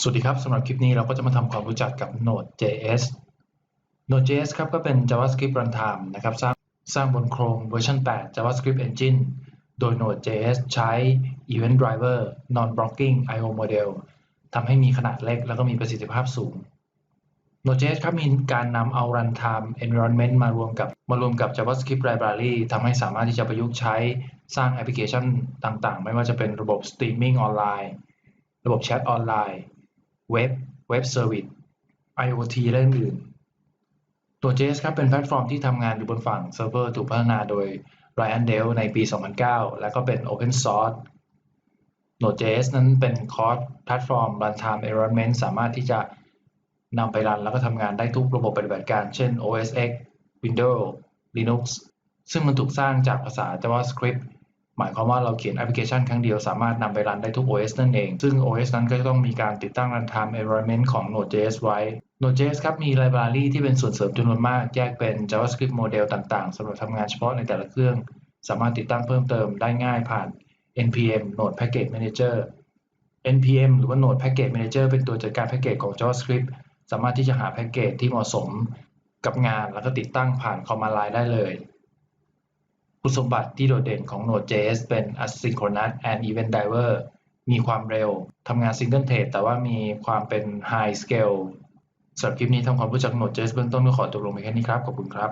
สวัสดีครับสำหรับคลิปนี้เราก็จะมาทำความรู้จักกับ Node.js Node.js ครับก็เป็น JavaScript runtime นะครับสร้างสร้างบนโครงเวอร์ชัน 8 JavaScript Engine โดย Node.js ใช้ Event Driver Non-Blocking I/O Model ทำให้มีขนาดเล็กแล้วก็มีประสิทธิภาพสูง Node.js ครับมีการนำเอา runtime environment มารวมกับมารวมกับ JavaScript library ทำให้สามารถที่จะประยุกต์ใช้สร้างแอปพลิเคชันต่างๆ ไม่ว่าจะเป็นระบบ streaming ออนไลน์ ระบบแชทออนไลน์ เว็บเว็บเซอร์วิส IoT และอื่นๆตัว JS ครับเป็นแพลตฟอร์มที่ทำงานอยู่บนฝั่งเซิร์ฟเวอร์ถูกพัฒนาโดย Ryan Dell ในปี 2009 และก็เป็น Open Source Node.js นั้นเป็นคอร์สแพลตฟอร์ม Runtime Environment สามารถที่จะนำไปรันแล้วก็ทำงานได้ทุกระบบปฏิบัติการเช่น OS X Windows Linux ซึ่งมันถูกสร้างจากภาษา JavaScript หมายความว่าเราเขียนแอปพลิเคชันครั้งเดียวสามารถนำไปรันได้ทุก OS นั่นเอง ซึ่ง OS นั้นก็จะต้องมีการติดตั้ง runtime environment ของ Node.js ไว้ Node.js ครับมี library ที่เป็นส่วนเสริมจำนวนมาก แยกเป็น JavaScript model ต่างๆสำหรับทำงานเฉพาะในแต่ละเครื่อง สามารถติดตั้งเพิ่มเติมได้ง่ายผ่าน npm node package manager npm หรือว่า node package manager เป็นตัวจัดการแพ็กเกจของ JavaScript สามารถที่จะหาแพ็กเกจที่เหมาะสมกับงานแล้วก็ติดตั้งผ่าน command line ได้เลย คุณสมบัติที่โดดเด่นของ Node.js เป็น asynchronous and event driver มีความเร็ว ทำงาน single thread แต่ว่ามีความเป็น high scale สำหรับคลิปนี้ทำความรู้จัก Node.js เบื้องต้นก็ขอจบลงไปแค่นี้ครับ ขอบคุณครับ